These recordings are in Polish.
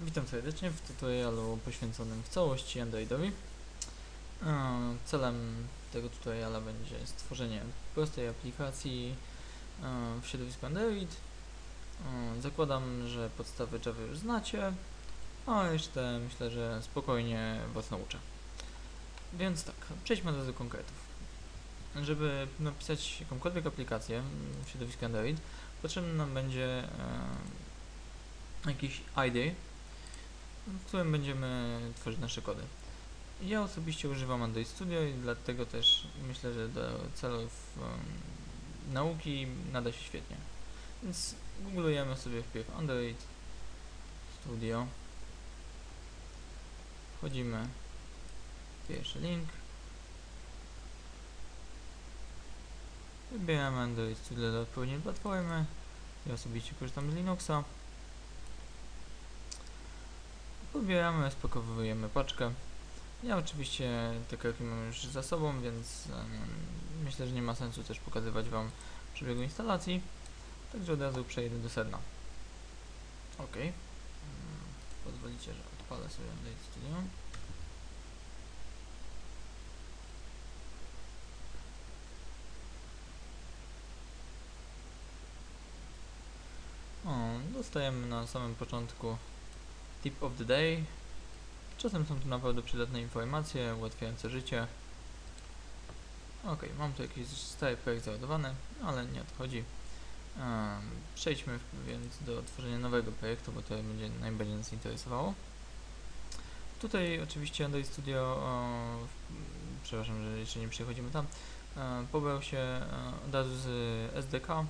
Witam serdecznie w tutorialu poświęconym w całości Androidowi. E, Celem tego tutoriala będzie stworzenie prostej aplikacji e, w środowisku Android. E, Zakładam, że podstawy Java już znacie, a resztę myślę, że spokojnie Was nauczę. Więc tak, przejdźmy do konkretów. Żeby napisać jakąkolwiek aplikację w środowisku Android, potrzebny nam będzie jakiś IDE, w którym będziemy tworzyć nasze kody. Ja osobiście używam Android Studio i dlatego też myślę, że do celów um, nauki nada się świetnie. Więc googlujemy sobie wpierw Android Studio. Wchodzimy pierwszy link. Wybieramy Android Studio do odpowiedniej platformy. Ja osobiście korzystam z Linuxa. Pobieramy, spakowujemy paczkę. Ja oczywiście te kroki mam już za sobą, więc em, myślę, że nie ma sensu też pokazywać Wam przebiegu instalacji. Także od razu przejdę do sedna. Ok. Mm, Pozwolicie, że odpalę sobie Android Studio. O, dostajemy na samym początku Tip of the day. Czasem są to naprawdę przydatne informacje, ułatwiające życie. Ok, mam tu jakiś stary projekt załadowany, ale nie o to chodzi. Em, przejdźmy więc do tworzenia nowego projektu, bo to będzie najbardziej nas interesowało. Tutaj oczywiście Android Studio, o, przepraszam, że jeszcze nie przechodzimy tam, e, pobrał się e, od razu z SDK.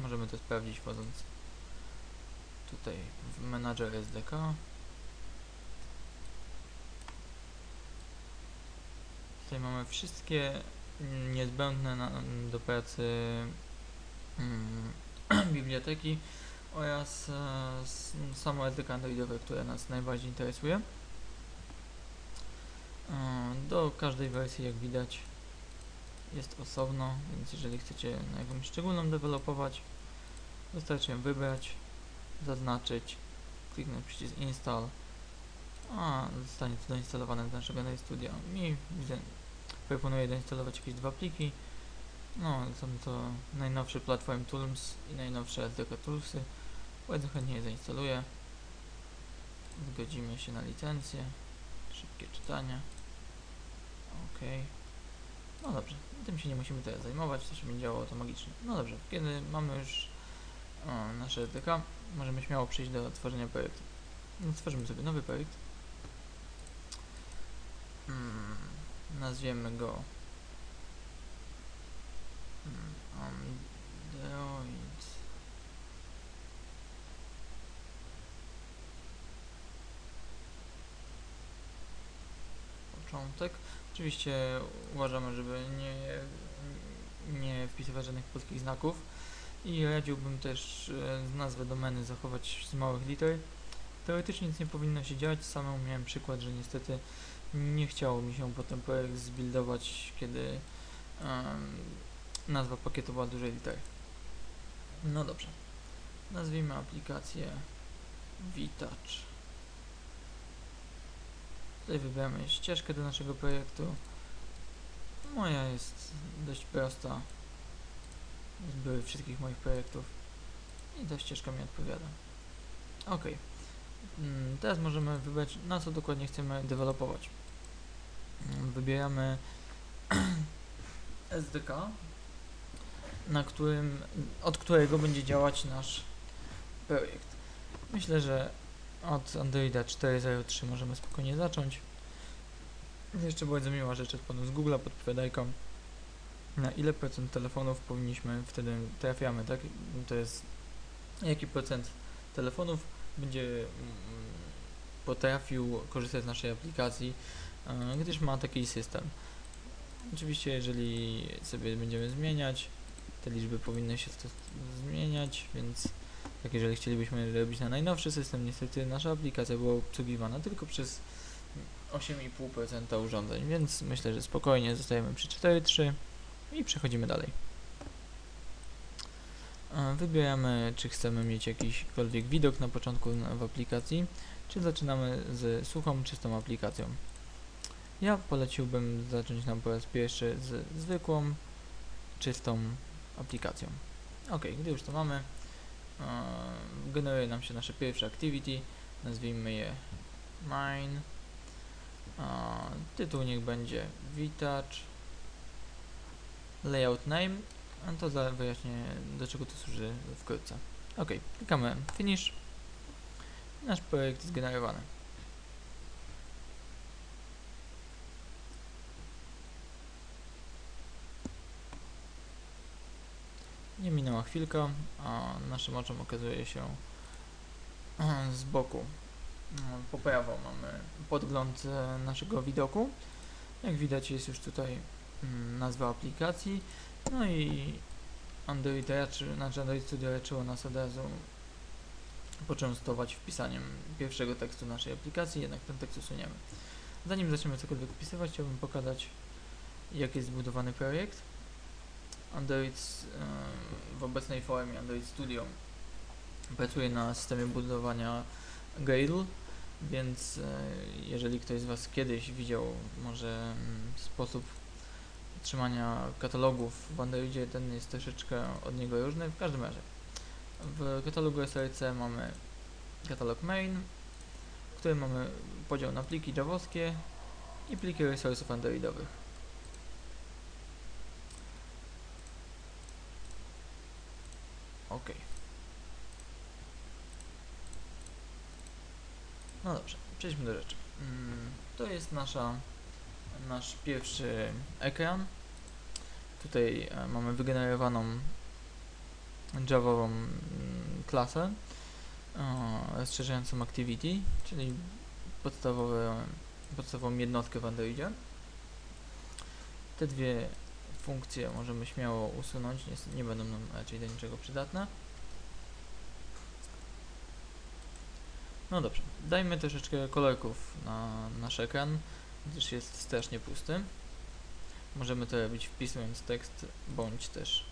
Możemy to sprawdzić wchodząc tutaj w menadżer SDK. Tutaj mamy wszystkie niezbędne na, do pracy mm, biblioteki oraz e, samo SDK Androidowe, które nas najbardziej interesuje. E, Do każdej wersji, jak widać, jest osobno, więc jeżeli chcecie na jakąś szczególną dewelopować, wystarczy ją wybrać zaznaczyć, kliknąć przycisk install, a zostanie to doinstalowane do naszego Android Studio. Mi proponuję doinstalować jakieś dwa pliki. No, są to najnowsze Platform Tools i najnowsze SDK Toolsy. Bardzo chętnie je zainstaluję. Zgodzimy się na licencję. Szybkie czytanie. OK. No dobrze, tym się nie musimy teraz zajmować, to się będzie działało automatycznie. No dobrze, kiedy mamy już o, nasze SDK, możemy śmiało przejść do tworzenia projektu. Więc tworzymy sobie nowy projekt. Mm, nazwiemy go mm, Android początek. Oczywiście uważamy, żeby nie, nie wpisywać żadnych polskich znaków. I radziłbym też e, nazwę domeny zachować z małych liter. Teoretycznie nic nie powinno się dziać, sam miałem przykład, że niestety nie chciało mi się potem projekt zbuildować, kiedy em, nazwa pakietu była dużej litery. No dobrze. Nazwijmy aplikację Vitouch. Tutaj wybieramy ścieżkę do naszego projektu. Moja jest dość prosta były wszystkich moich projektów i ta ścieżka mi odpowiada. Ok. Mm, Teraz możemy wybrać na co dokładnie chcemy dewelopować. Mm, Wybieramy SDK, na którym, od którego będzie działać nasz projekt. Myślę, że od Androida 4.0.3 możemy spokojnie zacząć. Jeszcze bardzo miła rzecz od panu z Google'a, podpowiadajką na ile procent telefonów powinniśmy wtedy trafiamy, tak? To jest jaki procent telefonów będzie mm, potrafił korzystać z naszej aplikacji, e, gdyż ma taki system. Oczywiście, jeżeli sobie będziemy zmieniać, te liczby powinny się zmieniać, więc tak jeżeli chcielibyśmy robić na najnowszy system, niestety nasza aplikacja była obsługiwana tylko przez 8,5% urządzeń, więc myślę, że spokojnie zostajemy przy 4.3 i przechodzimy dalej. E, Wybieramy, czy chcemy mieć jakiśkolwiek widok na początku w aplikacji, czy zaczynamy z suchą, czystą aplikacją. Ja poleciłbym zacząć nam po raz pierwszy z zwykłą, czystą aplikacją. Ok, gdy już to mamy, e, generuje nam się nasze pierwsze activity, nazwijmy je mine. E, tytuł niech będzie Vitach. Layout name, a to za wyjaśnię do czego to służy wkrótce. Ok, klikamy finish. Nasz projekt zgenerowany. Nie minęła chwilka, a naszym oczom okazuje się z boku. Po prawo mamy podgląd e, naszego widoku. Jak widać jest już tutaj nazwa aplikacji. No i Android raczy, znaczy Android Studio raczyło nas od razu poczęstować wpisaniem pierwszego tekstu naszej aplikacji, jednak ten tekst usuniemy. Zanim zaczniemy cokolwiek wpisywać, chciałbym pokazać jak jest zbudowany projekt. Android w obecnej formie Android Studio pracuje na systemie budowania Gradle, więc e, jeżeli ktoś z Was kiedyś widział może mm, sposób trzymania katalogów w Androidzie, ten jest troszeczkę od niego różny. W każdym razie, w katalogu SRC mamy katalog main, w którym mamy podział na pliki javowskie i pliki resursów androidowych. Ok. No dobrze, przejdźmy do rzeczy. Mm, To jest nasza, nasz pierwszy ekran. Tutaj e, mamy wygenerowaną javową mm, klasę e, rozszerzającą activity, czyli podstawowe, podstawową jednostkę w Androidzie. Te dwie funkcje możemy śmiało usunąć, nie, nie będą nam raczej do niczego przydatne. No dobrze, dajmy troszeczkę kolorków na nasz ekran, gdyż jest strasznie pusty. Możemy to robić wpisując tekst, bądź też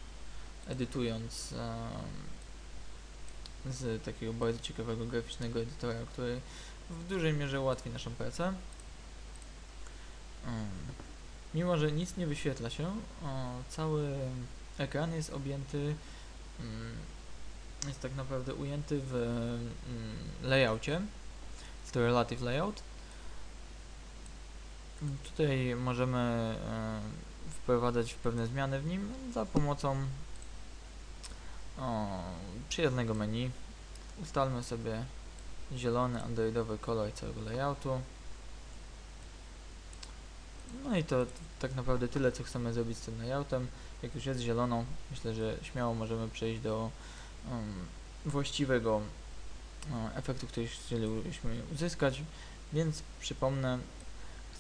edytując em, z takiego bardzo ciekawego graficznego edytora, który w dużej mierze ułatwi naszą pracę. Mm. Mimo, że nic nie wyświetla się, o, cały ekran jest objęty, mm, jest tak naprawdę ujęty w mm, layoutie, w to relative layout. Tutaj możemy e, wprowadzać pewne zmiany w nim za pomocą o, przyjaznego menu. Ustalmy sobie zielony androidowy kolor całego layoutu. No i to tak naprawdę tyle, co chcemy zrobić z tym layoutem. Jak już jest zieloną, myślę, że śmiało możemy przejść do um, właściwego e, efektu, który chcielibyśmy uzyskać. Więc przypomnę,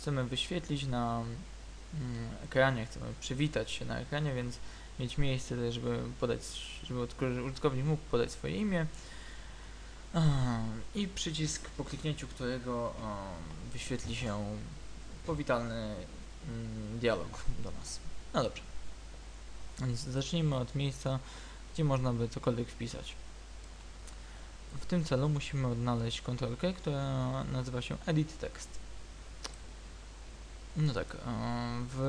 chcemy wyświetlić na mm, ekranie, chcemy przywitać się na ekranie, więc mieć miejsce, żeby podać, żeby użytkownik mógł podać swoje imię Em, i przycisk po kliknięciu którego em, wyświetli się powitalny mm, dialog do nas. No dobrze. Więc zacznijmy od miejsca, gdzie można by cokolwiek wpisać. W tym celu musimy odnaleźć kontrolkę, która nazywa się Edit Text. No tak, e, w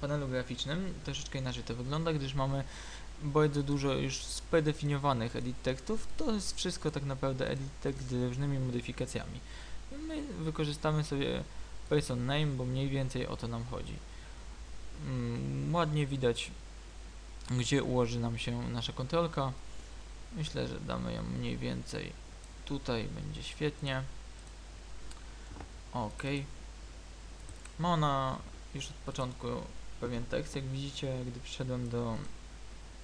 panelu graficznym troszeczkę inaczej to wygląda, gdyż mamy bardzo dużo już spredefiniowanych edit tekstów. To jest wszystko tak naprawdę edit text z różnymi modyfikacjami. My wykorzystamy sobie person name, bo mniej więcej o to nam chodzi. Mm, ładnie widać, gdzie ułoży nam się nasza kontrolka. Myślę, że damy ją mniej więcej tutaj, będzie świetnie. Ok. Ma ona już od początku pewien tekst, jak widzicie, gdy przyszedłem do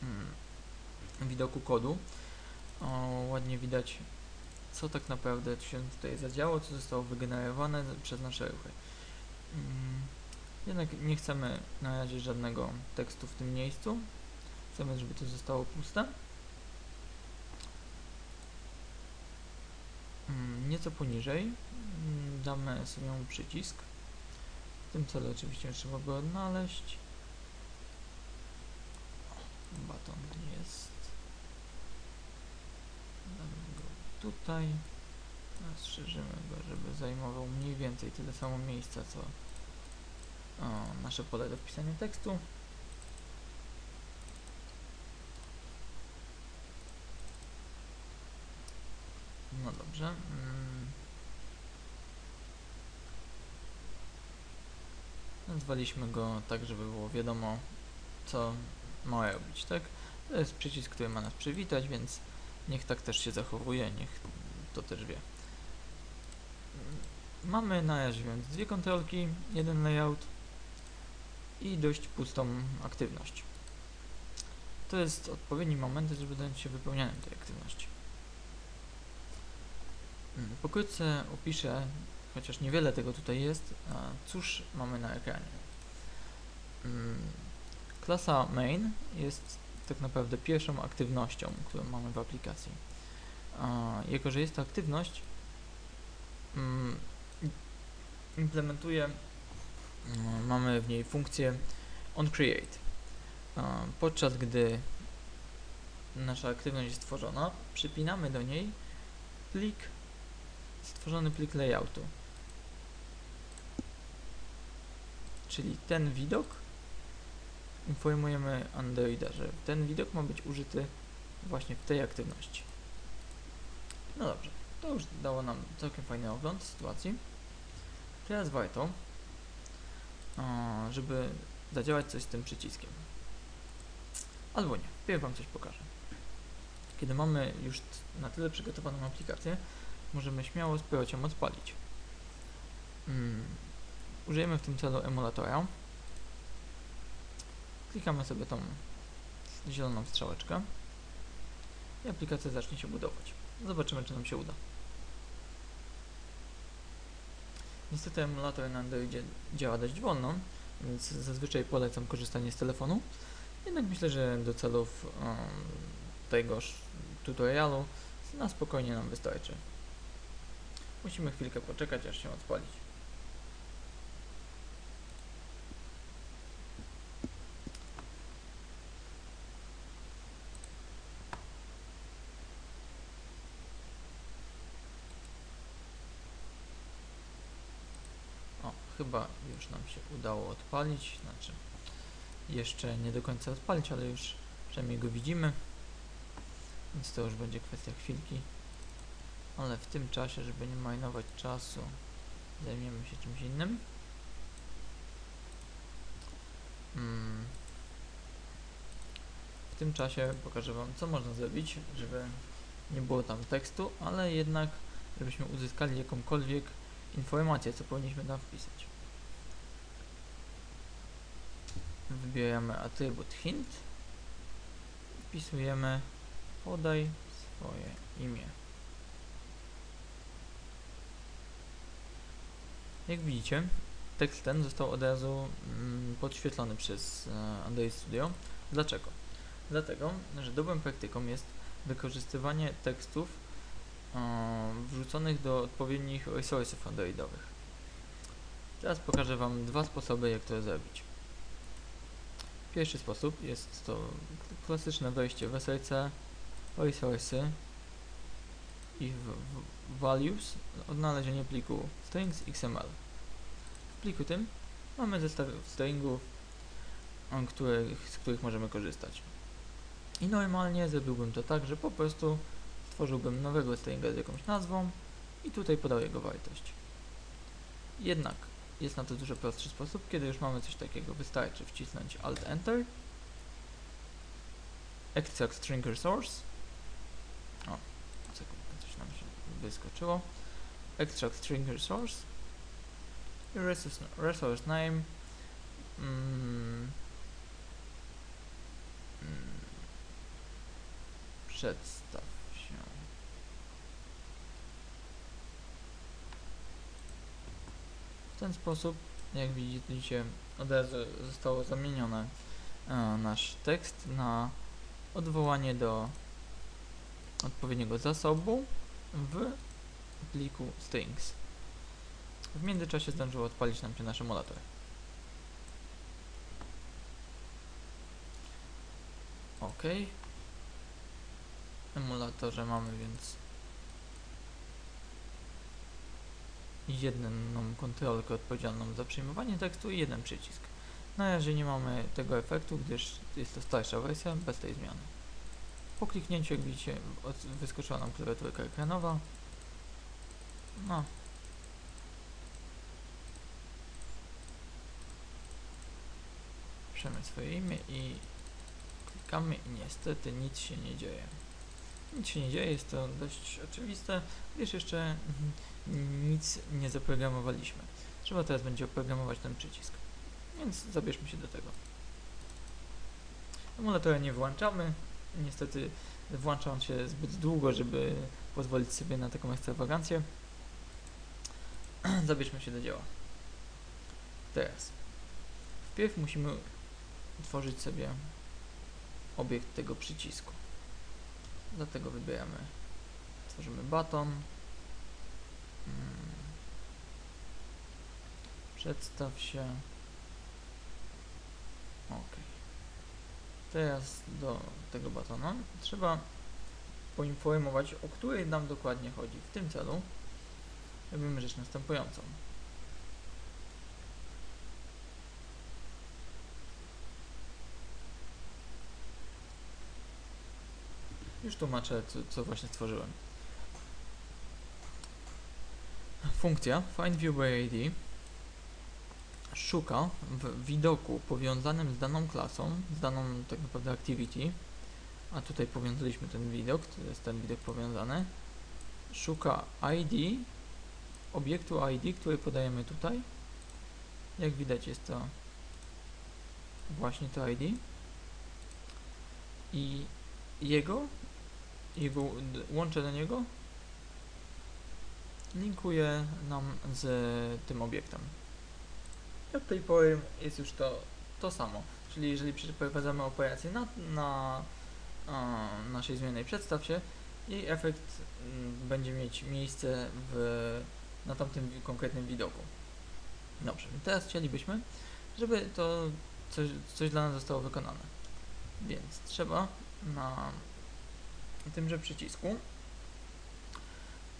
mm, widoku kodu, o, ładnie widać co tak naprawdę się tutaj zadziało, co zostało wygenerowane przez nasze ruchy. Mm, Jednak nie chcemy na razie żadnego tekstu w tym miejscu. Chcemy, żeby to zostało puste. Mm, Nieco poniżej mm, damy sobie przycisk. W tym celu oczywiście trzeba go odnaleźć. Baton jest. Damy go tutaj. Rozszerzymy go, żeby zajmował mniej więcej tyle samo miejsca, co o, nasze pole do wpisania tekstu. No dobrze. Nazwaliśmy go tak, żeby było wiadomo, co ma robić, tak? To jest przycisk, który ma nas przywitać, więc niech tak też się zachowuje, niech to też wie. Mamy na razie więc dwie kontrolki, jeden layout i dość pustą aktywność. To jest odpowiedni moment, żeby zająć się wypełnianiem tej aktywności. Mm, Pokrótce opiszę, chociaż niewiele tego tutaj jest, a cóż mamy na ekranie. Mm, Klasa main jest tak naprawdę pierwszą aktywnością, którą mamy w aplikacji. A jako, że jest to aktywność, mm, implementuje, mm, mamy w niej funkcję onCreate. A, Podczas gdy nasza aktywność jest tworzona, przypinamy do niej plik, stworzony plik layoutu. Czyli ten widok informujemy Androida, że ten widok ma być użyty właśnie w tej aktywności. No dobrze, to już dało nam całkiem fajny ogląd sytuacji. Teraz warto, żeby zadziałać coś z tym przyciskiem. Albo nie, wpierw Wam coś pokażę. Kiedy mamy już na tyle przygotowaną aplikację, możemy śmiało z ją odpalić. Użyjemy w tym celu emulatora. Klikamy sobie tą zieloną strzałeczkę i aplikacja zacznie się budować. Zobaczymy, czy nam się uda. Niestety emulator na Androidzie działa dość wolno, więc zazwyczaj polecam korzystanie z telefonu. Jednak myślę, że do celów um, tegoż tutorialu na spokojnie nam wystarczy. Musimy chwilkę poczekać, aż się odpalić. O, chyba już nam się udało odpalić, znaczy jeszcze nie do końca odpalić, ale już przynajmniej go widzimy, więc to już będzie kwestia chwilki. Ale w tym czasie, żeby nie marnować czasu, zajmiemy się czymś innym. Mm. W tym czasie pokażę Wam, co można zrobić, żeby nie było tam tekstu, ale jednak, żebyśmy uzyskali jakąkolwiek informację, co powinniśmy tam wpisać. Wybieramy atrybut hint. Wpisujemy podaj swoje imię. Jak widzicie, tekst ten został od razu mm, podświetlony przez e, Android Studio. Dlaczego? Dlatego, że dobrą praktyką jest wykorzystywanie tekstów e, wrzuconych do odpowiednich resursów androidowych. Teraz pokażę Wam dwa sposoby, jak to zrobić. Pierwszy sposób jest to klasyczne wejście w SRC, resursy i values odnalezienie pliku strings XML. W pliku tym mamy zestaw stringów, z których możemy korzystać. I normalnie zrobiłbym to tak, że po prostu stworzyłbym nowego stringa z jakąś nazwą i tutaj podał jego wartość. Jednak jest na to dużo prostszy sposób, kiedy już mamy coś takiego, wystarczy wcisnąć Alt Enter, Extract String Resource, o, sekundkę, coś nam się wyskoczyło, Extract String Resource resource, resource Name, mm, mm, przedstaw się. W ten sposób, jak widzicie, od razu zostało zamienione e, nasz tekst na odwołanie do odpowiedniego zasobu w pliku strings. W międzyczasie zdążył odpalić nam się nasz emulator. OK. Emulatorze mamy więc jedną kontrolkę odpowiedzialną za przyjmowanie tekstu i jeden przycisk. Na razie nie mamy tego efektu, gdyż jest to starsza wersja bez tej zmiany. Po kliknięciu, jak widzicie, wyskoczyła nam klawiaturka ekranowa. No. Piszemy swoje imię i klikamy i niestety nic się nie dzieje. Nic się nie dzieje, jest to dość oczywiste, gdyż jeszcze nic nie zaprogramowaliśmy. Trzeba teraz będzie oprogramować ten przycisk. Więc zabierzmy się do tego. Emulatora nie włączamy. Niestety włącza on się zbyt długo, żeby pozwolić sobie na taką ekstrawagancję. Zabierzmy się do dzieła. Teraz. Wpierw musimy utworzyć sobie obiekt tego przycisku. Dlatego wybieramy, tworzymy baton. Mm. Przedstaw się. Ok. Teraz do tego batona trzeba poinformować, o który nam dokładnie chodzi. W tym celu robimy rzecz następującą. Już tłumaczę, co, co właśnie stworzyłem. Funkcja findViewById szuka w widoku powiązanym z daną klasą, z daną tak naprawdę activity, a tutaj powiązaliśmy ten widok, to jest ten widok powiązany, szuka ID, obiektu ID, który podajemy tutaj. Jak widać jest to właśnie to ID i jego, jego łącze do niego linkuje nam z tym obiektem. I od tej pory jest już to to samo. Czyli jeżeli przeprowadzamy operację na, na naszej zmiennej przedstaw się, jej efekt mm, będzie mieć miejsce w, na tamtym konkretnym widoku. Dobrze, teraz chcielibyśmy, żeby to coś, coś dla nas zostało wykonane. Więc trzeba na tymże przycisku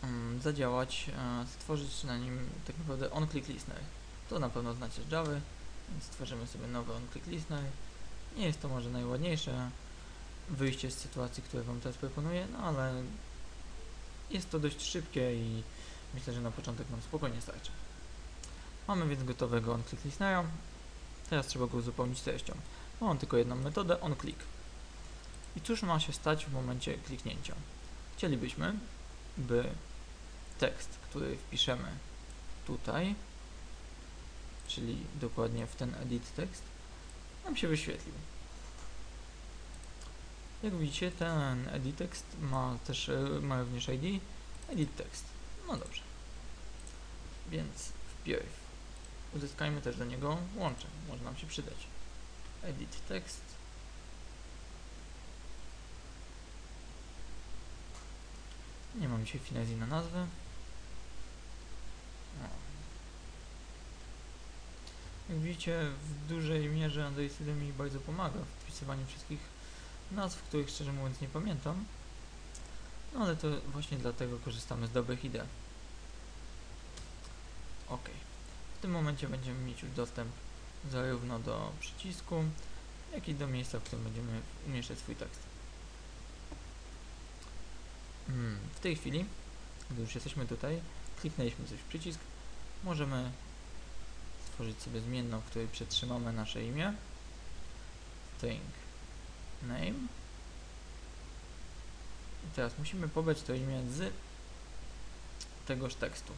mm, zadziałać, e, stworzyć na nim tak naprawdę on-click listener. To na pewno znacie Java, więc stworzymy sobie nowy on-click listener. Nie jest to może najładniejsze wyjście z sytuacji, które Wam teraz proponuję, no ale jest to dość szybkie i myślę, że na początek nam spokojnie starczy. Mamy więc gotowego on-click listenera. Teraz trzeba go uzupełnić treścią. Mam tylko jedną metodę, on-click. I cóż ma się stać w momencie kliknięcia? Chcielibyśmy, by tekst, który wpiszemy tutaj, czyli dokładnie w ten edit tekst, nam się wyświetlił. Jak widzicie, ten edit text ma też e, ma również ID edit text. No dobrze. Więc wpierw uzyskajmy też do niego łącze. Może nam się przydać. Edit text. Nie mam dzisiaj finezji na nazwę. Jak widzicie, w dużej mierze Android mi bardzo pomaga w wpisywaniu wszystkich nazw, których szczerze mówiąc nie pamiętam. No ale to właśnie dlatego korzystamy z dobrych idei. Ok. W tym momencie będziemy mieć już dostęp zarówno do przycisku, jak i do miejsca, w którym będziemy umieszczać swój tekst. Mm, w tej chwili, gdy już jesteśmy tutaj, kliknęliśmy coś w przycisk, możemy stworzyć sobie zmienną, w której przetrzymamy nasze imię, string name i teraz musimy pobrać to imię z tegoż tekstu,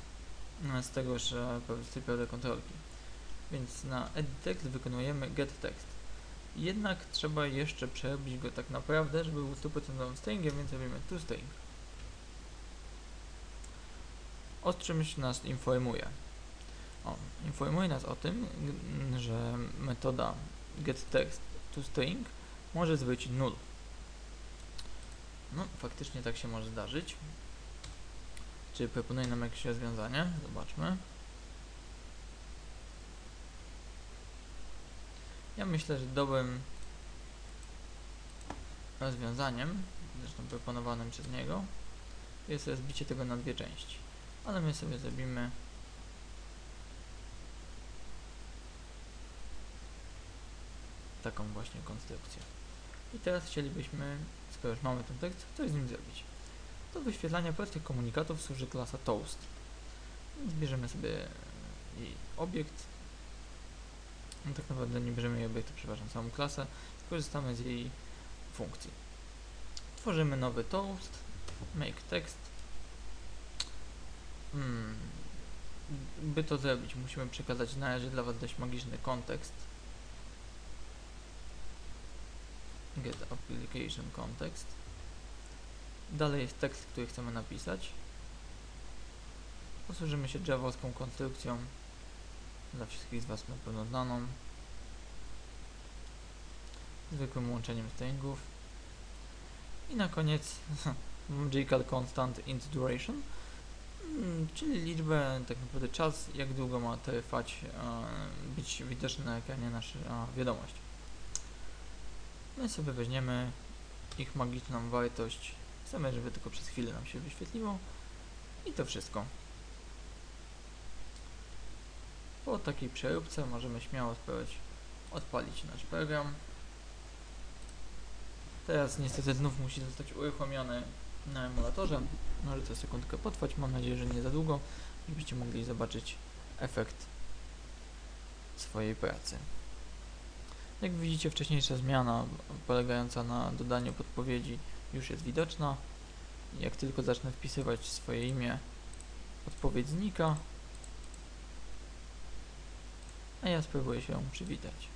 z tegoż e, z tej kontrolki. Więc na edit text wykonujemy get text. Jednak trzeba jeszcze przerobić go tak naprawdę, żeby był 100% stringiem, więc robimy toString. O czymś nas informuje. O, informuje nas o tym, że metoda getText toString może zwrócić null. No, faktycznie tak się może zdarzyć. Czy proponuje nam jakieś rozwiązanie? Zobaczmy. Ja myślę, że dobrym rozwiązaniem, zresztą proponowanym przez niego, jest rozbicie tego na dwie części. Ale my sobie zrobimy taką właśnie konstrukcję. I teraz chcielibyśmy, skoro już mamy ten tekst, coś z nim zrobić. Do wyświetlania prostych komunikatów służy klasa toast. Więc bierzemy sobie jej obiekt. No tak naprawdę nie bierzemy jej obiektu, przepraszam, samą klasę. Korzystamy z jej funkcji. Tworzymy nowy toast, make text. Hmm. By to zrobić, musimy przekazać na razie dla Was dość magiczny kontekst. Get application context. Dalej jest tekst, który chcemy napisać. Posłużymy się javowską konstrukcją dla wszystkich z Was na pewno znaną. Zwykłym łączeniem stringów. I na koniec magical constant int duration, mm, czyli liczbę, tak naprawdę czas, jak długo ma trwać, e, być widoczny na ekranie nasza e, wiadomość. My sobie weźmiemy ich magiczną wartość. Chcemy, żeby tylko przez chwilę nam się wyświetliło. I to wszystko. Po takiej przeróbce możemy śmiało spróbować odpalić nasz program. Teraz niestety znów musi zostać uruchomiony na emulatorze. Może to sekundkę potrwać, mam nadzieję, że nie za długo, żebyście mogli zobaczyć efekt swojej pracy. Jak widzicie, wcześniejsza zmiana polegająca na dodaniu podpowiedzi już jest widoczna. Jak tylko zacznę wpisywać swoje imię, odpowiedź znika. A ja spróbuję się przywitać.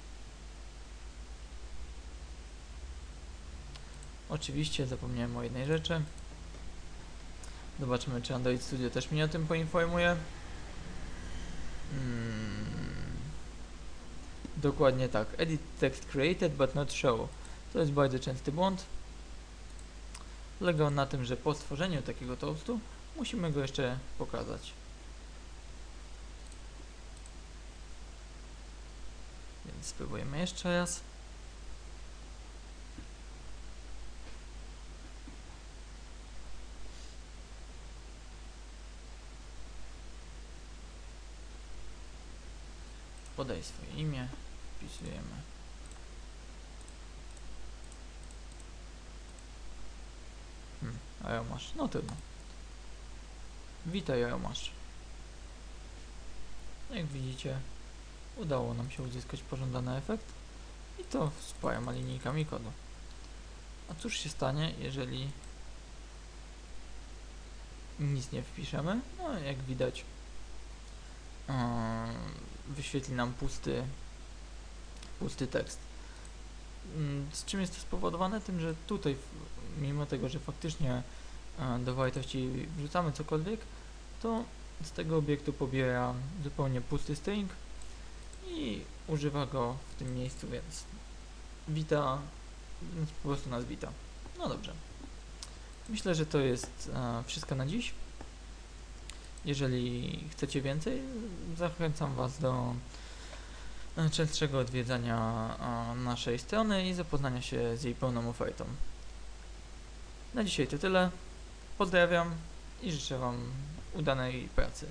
Oczywiście zapomniałem o jednej rzeczy. Zobaczymy, czy Android Studio też mnie o tym poinformuje. Hmm. Dokładnie tak. Edit text created but not show. To jest bardzo częsty błąd. Polega on na tym, że po stworzeniu takiego toastu musimy go jeszcze pokazać. Więc spróbujemy jeszcze raz. Podaj swoje imię, wpisujemy. Hmm, Aeromasz, no trudno. Witaj Aeromasz. Jak widzicie, udało nam się uzyskać pożądany efekt i to z paroma linijkami kodu. A cóż się stanie, jeżeli nic nie wpiszemy? No, jak widać, yy, wyświetli nam pusty, pusty tekst. Mm, Z czym jest to spowodowane? Tym, że tutaj, mimo tego, że faktycznie e, do wartości wrzucamy cokolwiek, to z tego obiektu pobiera zupełnie pusty string i używa go w tym miejscu, więc wita, więc po prostu nas wita. No dobrze. Myślę, że to jest e, wszystko na dziś. Jeżeli chcecie więcej, zachęcam Was do częstszego odwiedzania naszej strony i zapoznania się z jej pełną ofertą. Na dzisiaj to tyle. Pozdrawiam i życzę Wam udanej pracy.